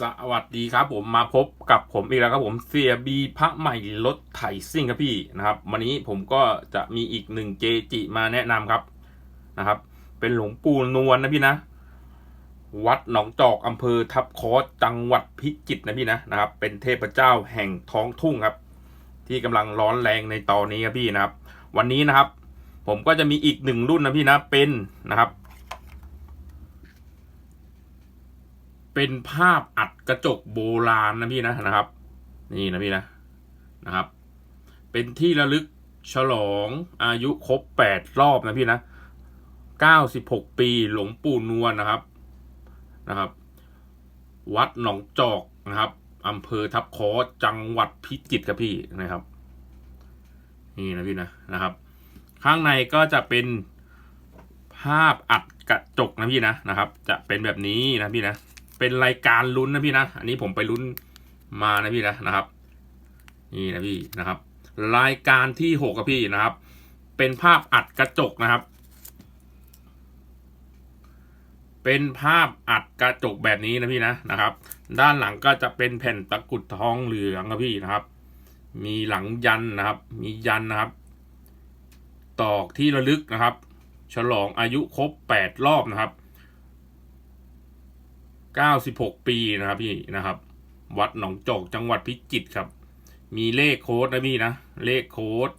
สวัสดีครับผมมาพบกับผมอีกแล้วครับผมเสียบีพระใหม่รถไถซิ่งครับพี่นะครับ วันนี้ผมก็จะมีอีกหนึ่งเกจิมาแนะนำครับนะครับ เป็นหลวงปู่นวลนะพี่นะ วัดหนองจอกอำเภอทับคอจังหวัดพิจิตรนะพี่นะนะครับ เป็นเทพเจ้าแห่งท้องทุ่งครับ ที่กำลังร้อนแรงในตอนนี้ครับพี่นะครับ วันนี้นะครับ ผมก็จะมีอีกหนึ่งรุ่นนะพี่นะเป็นนะครับ เป็นภาพอัดกระจกโบราณนะพี่นะนะครับ นี่นะพี่นะนะครับ เป็นที่ระลึกฉลองอายุครบแปดรอบนะพี่นะเก้าสิบหกปีหลวงปู่นวลนะครับนะครับ วัดหนองจอกนะครับอำเภอทับคอจังหวัดพิจิตรครับพี่นะครับ นี่นะพี่นะนะครับ ข้างในก็จะเป็นภาพอัดกระจกนะพี่นะนะครับ จะเป็นแบบนี้นะพี่นะ เป็นรายการลุ้นนะพี่นะ อันนี้ผมไปลุ้นมานะพี่นะนะครับ นี่นะพี่นะครับ รายการที่หกครับพี่นะครับ เป็นภาพอัดกระจกนะครับ เป็นภาพอัดกระจกแบบนี้นะพี่นะนะครับ ด้านหลังก็จะเป็นแผ่นตะกุดทองเหลืองครับพี่นะครับ มีหลังยันนะครับ มียันนะครับ ตอกที่ระลึกนะครับ ฉลองอายุครบแปดรอบนะครับ 96 ปีนะครับพี่นะครับ วัดหนองจอกจังหวัดพิจิตรครับ มีเลขโค้ดนะพี่นะ เลขโค้ด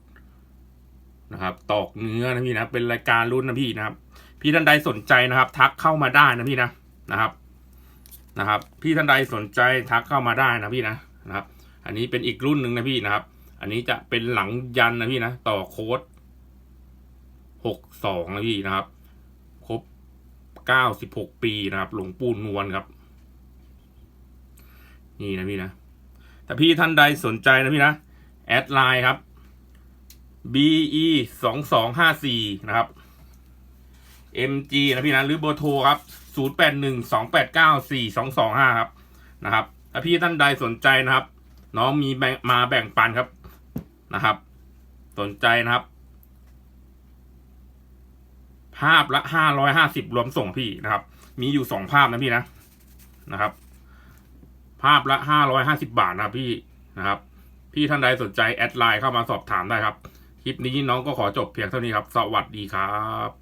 นะครับ ตอกเนื้อนะพี่นะ เป็นรายการรุ่นนะพี่นะครับ พี่ท่านใดสนใจนะครับ ทักเข้ามาได้นะพี่นะนะครับนะครับ พี่ท่านใดสนใจทักเข้ามาได้นะพี่นะนะครับ อันนี้เป็นอีกรุ่นหนึ่งนะพี่นะครับ อันนี้จะเป็นหลังยันนะพี่นะ ต่อโค้ดหกสองนะพี่นะครับครบ เก้าสิบหกปีนะครับ หลวงปู่นวลครับ นี่นะพี่นะถ้าพี่ท่านใดสนใจนะพี่นะ แอดไลน์ครับ be สองสองห้าสี่นะครับ mg นะพี่นะ หรือเบอร์โทรครับศูนย์แปดหนึ่งสองแปดเก้าสี่สองสองห้าครับนะครับถ้าพี่ท่านใดสนใจนะครับ น้องมีมาแบ่งปันครับนะครับ สนใจนะครับ ภาพละห้าร้อยห้าสิบรวมส่งพี่นะครับ มีอยู่สองภาพนะพี่นะนะครับ ภาพละห้าร้อยห้าสิบาทนะครับพี่นะครับ พี่ท่านใดสนใจแอดไลน์เข้ามาสอบถามได้ครับ คลิปนี้น้องก็ขอจบเพียงเท่านี้ครับ สวัสดีครับ